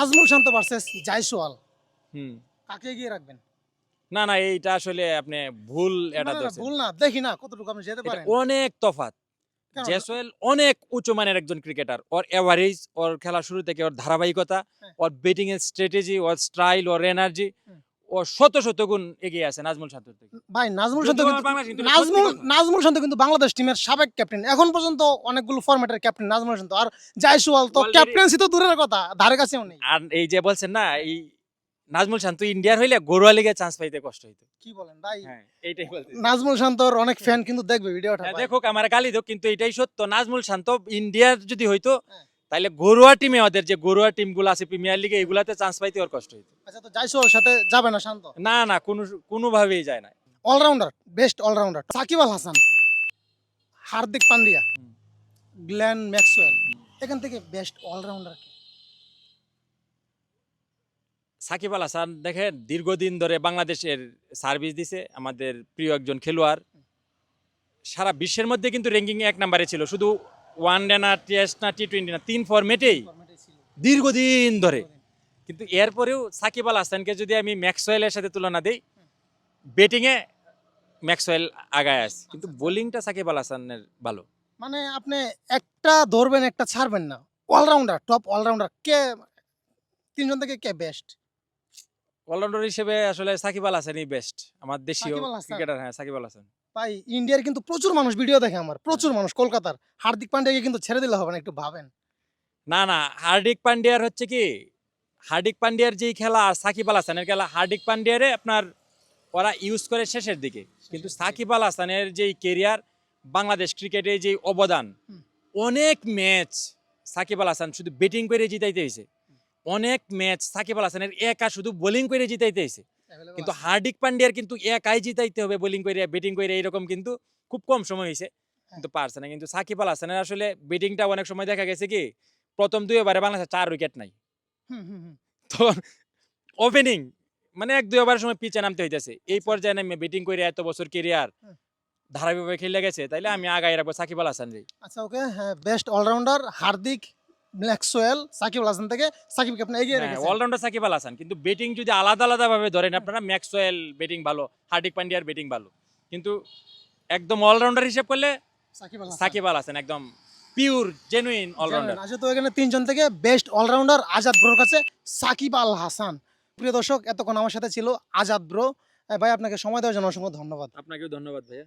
নাজমুল শান্ত versus Jaiswal হুম। কাকে এগিয়ে রাখবেন? না না এইটা আসলে আপনি ভুল এটা না, না, না, ধরছেন ভুল না দেখি না কতটুকু আপনি যেতে পারেন। অনেক তফাত জয়সওয়াল জেসওয়েল অনেক উচ্চমানের মানের একজন ক্রিকেটার ওর এভারেজ ওর খেলা শুরু থেকে ওর ধারাবাহিকতা হ্যাঁ। ওর ব্যাটিং এর স্ট্র্যাটেজি ওর স্টাইল ওর এনার্জি। ও শত শত গুণ এগিয়ে আছে নাজমুল শান্তর থেকে। ভাই নাজমুল শান্ত নাজমুল নাজমুল শান্ত কিন্তু বাংলাদেশ টিমের সাবেক ক্যাপ্টেন এখন পর্যন্ত অনেকগুলো ফরম্যাটের ক্যাপ্টেন নাজমুল শান্ত। আর তো ক্যাপ্টেন্সি তো দূরের কথা ধারে কাছেও নেই। আর এই যে বলছেন না এই নাজমুল শান্ত ইন্ডিয়ার হইলে গরুয়া লিগে চান্স পাইতে কষ্ট হইতো। কি বলেন ভাই? হ্যাঁ এইটাই বলতে নাজমুল শান্তর অনেক ফ্যান কিন্তু দেখবে ভিডিওটা হ্যাঁ। দেখুক আমার গালি দেখ কিন্তু এটাই সত্য। নাজমুল শান্ত ইন্ডিয়ার যদি হইতো হ্যাঁ। তাহলে ঘরোয়া টিমে ওদের যে ঘরোয়া টিমগুলো আছে প্রিমিয়ার লিগে এগুলাতে চান্স পাইতে ওর কষ্ট হইতো। আচ্ছা তো জাইসওয়াল সাথে যাবে না শান্ত? না না কোনো কোনোভাবেই যায় না। Allrounder best allrounder Shakib Al Hasan Hardik Pandya. Glenn Maxwell এখান থেকে বেস্ট অলরাউন্ডার সাকিব আল হাসান দেখেন দীর্ঘদিন ধরে বাংলাদেশের সার্ভিস দিছে আমাদের প্রিয় একজন খেলোয়াড়। সারা বিশ্বের মধ্যে কিন্তু র্যাঙ্কিং এক নম্বরে ছিল শুধু ওয়ান ডে না টেস্ট না টি টোয়েন্টি না তিন ফরম্যাটেই দীর্ঘদিন ধরে। কিন্তু এরপরেও সাকিব আল হাসানকে যদি আমি ম্যাক্সওয়েলের সাথে তুলনা দিই ব্যাটিংয়ে ম্যাক্সওয়েল আগায় আছে। কিন্তু বোলিংটা সাকিব আল হাসানের ভালো। মানে আপনি একটা ধরবেন একটা ছাড়বেন না। অলরাউন্ডার টপ অলরাউন্ডার কে তিনজন থেকে কে বেস্ট অলরাউন্ডার হিসেবে আসলে সাকিব আল হাসানই বেস্ট আমার দেশীয়। ক্রিকেটার হ্যাঁ সাকিব আল হাসান। ভাই ইন্ডিয়ার কিন্তু প্রচুর মানুষ ভিডিও দেখে আমার প্রচুর মানুষ কলকাতার। হার্দিক পান্ডিয়াকে কিন্তু ছেড়ে দিলে হবে না একটু ভাবেন। না না হার্দিক পান্ডিয়ার হচ্ছে কি হার্দিক পান্ডিয়ার যেই খেলা আর সাকিব আল হাসানের খেলা হার্দিক পান্ডিয়ারে আপনার ওরা ইউজ করে শেষের দিকে। কিন্তু সাকিব আল হাসানের যেই কেরিয়ার বাংলাদেশ ক্রিকেটে যে অবদান অনেক ম্যাচ সাকিব আল হাসান শুধু ব্যাটিং করে জিতাইতে হয়েছে অনেক ম্যাচ সাকিব আল হাসানের একা শুধু বোলিং করে জিতাইতে হয়েছে কিন্তু হার্দিক পান্ডিয়ার কিন্তু একাই জিতাইতে হবে বোলিং করে ব্যাটিং করে এইরকম কিন্তু খুব কম সময় হয়েছে কিন্তু পারছে না। কিন্তু সাকিব আল হাসানের আসলে ব্যাটিংটা অনেক সময় দেখা গেছে কি প্রথম দুই ওভারে বাংলাদেশের চার উইকেট নাই। তখন ওপেনিং মানে এক দুই ওভারের সময় পিচে নামতে হইতেছে। এই পর্যায়ে নামে ব্যাটিং করে এত বছর কেরিয়ার। ধারাবাহিকভাবে খেলে গেছে তাইলে আমি আগাই রাখব সাকিব আল হাসান আচ্ছা ওকে হ্যাঁ best allrounder Hardik Maxwell Shakib Al Hasan থেকে সাকিব আপনি এগিয়ে রেখেছেন? অলরাউন্ডার সাকিব আল হাসান। কিন্তু ব্যাটিং যদি আলাদা আলাদা ভাবে ধরেন আপনারা ম্যাক্সওয়েল ব্যাটিং ভালো হার্দিক পান্ডিয়ার ব্যাটিং ভালো। কিন্তু একদম অলরাউন্ডার হিসেব করলে সাকিব আল সাকিব আল হাসান একদম পিওর জেনুইন। অলরাউন্ডার আচ্ছা তো এখানে তিনজন থেকে বেস্ট অলরাউন্ডার আজাদ ব্রোর কাছে সাকিব আল হাসান। প্রিয় দর্শক এতক্ষণ আমার সাথে ছিল আজাদ ব্রো। ভাই আপনাকে সময় দেওয়ার জন্য অসংখ্য ধন্যবাদ। আপনাকেও ধন্যবাদ ভাইয়া।